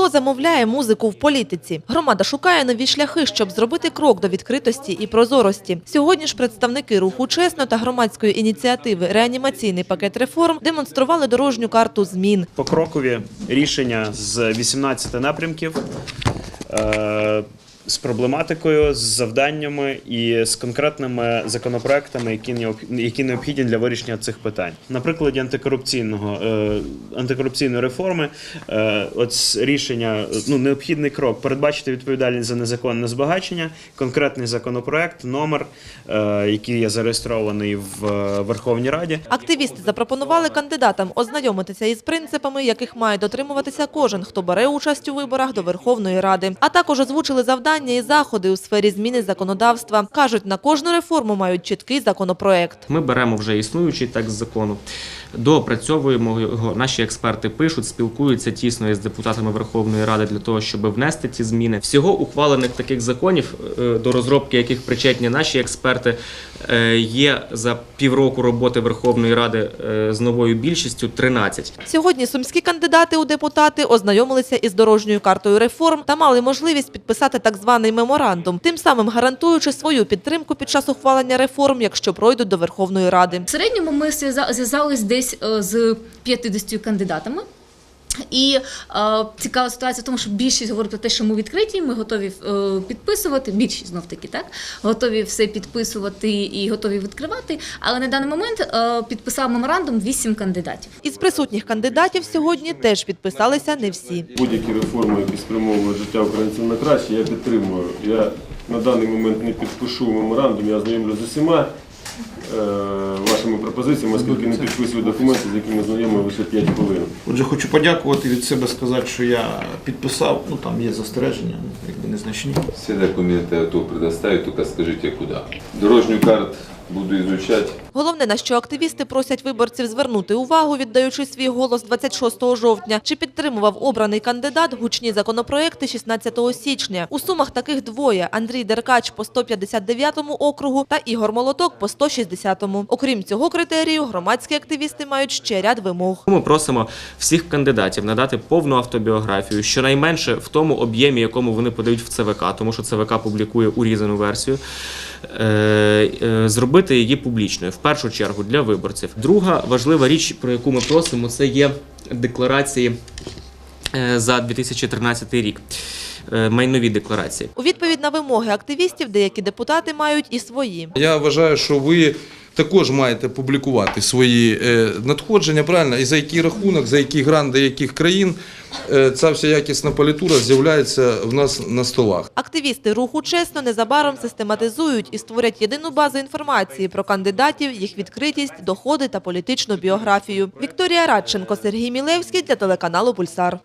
Хто замовляє музику в політиці? Громада шукає нові шляхи, щоб зробити крок до відкритості і прозорості. Сьогодні ж представники руху чесно та громадської ініціативи Реанімаційний пакет реформ демонстрували дорожню карту змін. покрокові рішення з 18 напрямків. З проблематикою, з завданнями і з конкретними законопроектами, які необх- які необхідні для вирішення цих питань. На прикладі антикорупційного е, антикорупційної реформи, е, от рішення ну необхідний крок передбачити відповідальність за незаконне збагачення, конкретний законопроект, номер, е, який є зареєстрований в Верховній Раді. Активісти запропонували кандидатам ознайомитися із принципами, яких має дотримуватися кожен, хто бере участь у виборах до Верховної Ради. А також озвучили завдання і заходи у сфері зміни законодавства. Кажуть, на кожну реформу мають чіткий законопроект. Ми беремо вже існуючий текст закону, доопрацьовуємо його. Наші експерти пишуть, спілкуються тісно із депутатами Верховної Ради для того, щоб внести ці зміни. Всього ухвалених таких законів, е, до розробки яких причетні наші експерти, е, є за півроку роботи Верховної Ради е, з новою більшістю 13. Сьогодні сумські кандидати у депутати ознайомилися із дорожньою картою реформ та мали можливість підписати так званий меморандум, тим самим гарантуючи свою підтримку під час ухвалення реформ, якщо пройдуть до Верховної Ради. В середньому ми зв'яза- зв'язались десь е, з 50 кандидатами. І е, цікава ситуація в тому, що більшість говорить про те, що ми відкриті, ми готові е, підписувати. Більшість знов таки так готові все підписувати і готові відкривати. Але на даний момент е, підписав меморандум 8 кандидатів. Із присутніх кандидатів сьогодні теж підписалися не всі. Будь-які реформи, які спрямовують життя українців на краще, я підтримую. Я на даний момент не підпишу меморандум, я знайомлю з усіма вашими пропозиціями, оскільки не підписую документи, з якими знайомі лише 5 хвилин. Отже, хочу подякувати від себе сказати, що я підписав. Ну там є застереження, ну, якби незначні. Всі документи то готов предоставить, тільки скажіть куди. Дорожню карту буду изучать. Головне, на що активісти просять виборців звернути увагу, віддаючи свій голос 26 жовтня, чи підтримував обраний кандидат гучні законопроекти 16 січня. У сумах таких двоє – Андрій Деркач по 159 округу та Ігор Молоток по 160. Окрім цього критерію, громадські активісти мають ще ряд вимог. Ми просимо всіх кандидатів надати повну автобіографію, щонайменше в тому об'ємі, якому вони подають в ЦВК, тому що ЦВК публікує урізану версію. Е, е, Зробити її публічною в першу чергу для виборців. Друга важлива річ, про яку ми просимо, це є декларації е, за 2013 рік. Майнові декларації. У відповідь на вимоги активістів деякі депутати мають і свої. Я вважаю, що ви також маєте публікувати свої е, надходження, правильно, і за який рахунок, за який грант, до яких країн е, ця вся якісна політура з'являється в нас на столах. Активісти руху чесно незабаром систематизують і створять єдину базу інформації про кандидатів, їх відкритість, доходи та політичну біографію. Вікторія Радченко, Сергій Мілевський для телеканалу Пульсар.